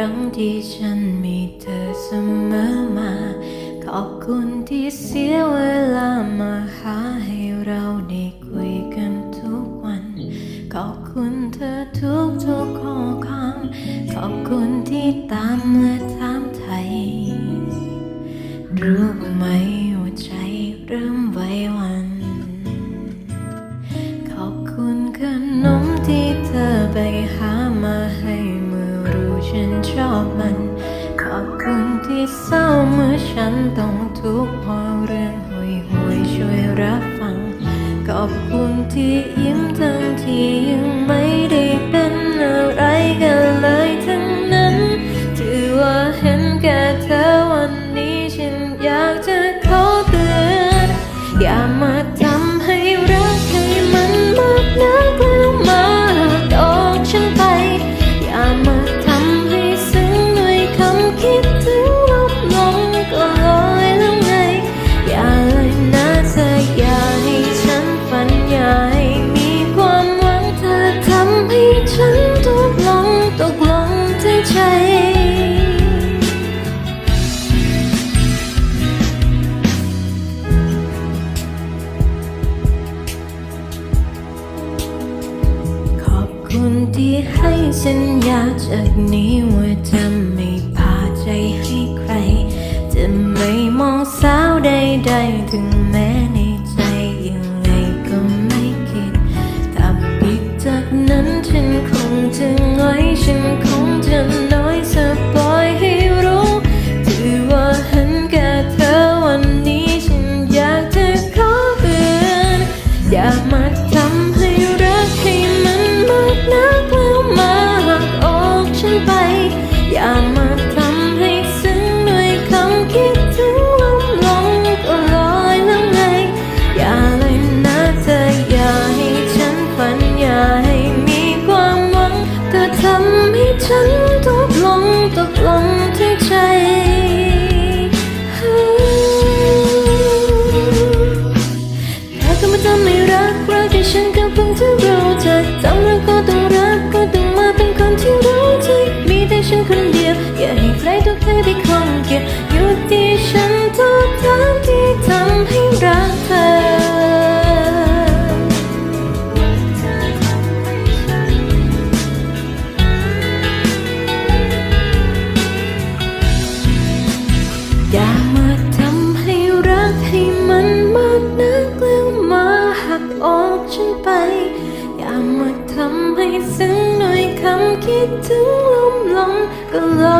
รั้งที่ฉันมีเธอเสมอมา ขอบคุณที่เสียเวลามาหาให้เราได้คุยกันทุกวัน ขอบคุณเธอทุกทุกๆข้อความขอบคุณที่ตามและถามไทย รู้ไหมว่าใจเริ่มไหวหวัน ขอบคุณขนมที่เธอไป ที่เศร้าเมื่อฉันต้องทุกข์เพราะเรื่องห่วยห่วยช่วยรับฟังขอบคุณที่ยิ้มทั้งที่ยังไม่ อบคุณที่ให้สัญญาจากนี้ว่าจะไม่พาใจให้ใคร จะไม่มองสาวใดๆถึงแม้ในใจยังไงก็ไม่คิดถ้าปิดจากนั้นฉันคงจะน้อยฉันคงจะน้อยสปอยให้รู้ถือว่าเห็นแก่เธอวันนี้ฉันอยากจะขอเตือนอย่ามา ให้มีความหวังเธอทำให้ฉันตกลงตกลงที่ใจเธอก็มาทำให้รักรักที่ฉันก็เพิ่งจะรู้จักจำแล้วก็ต้องรักก็ต้องมาเป็นคนที่รู้ใจมีแต่ฉันคนเดียว อย่าให้ใครทุกใครไปคงเกี่ยว คิดถึงลมลงก็ลอย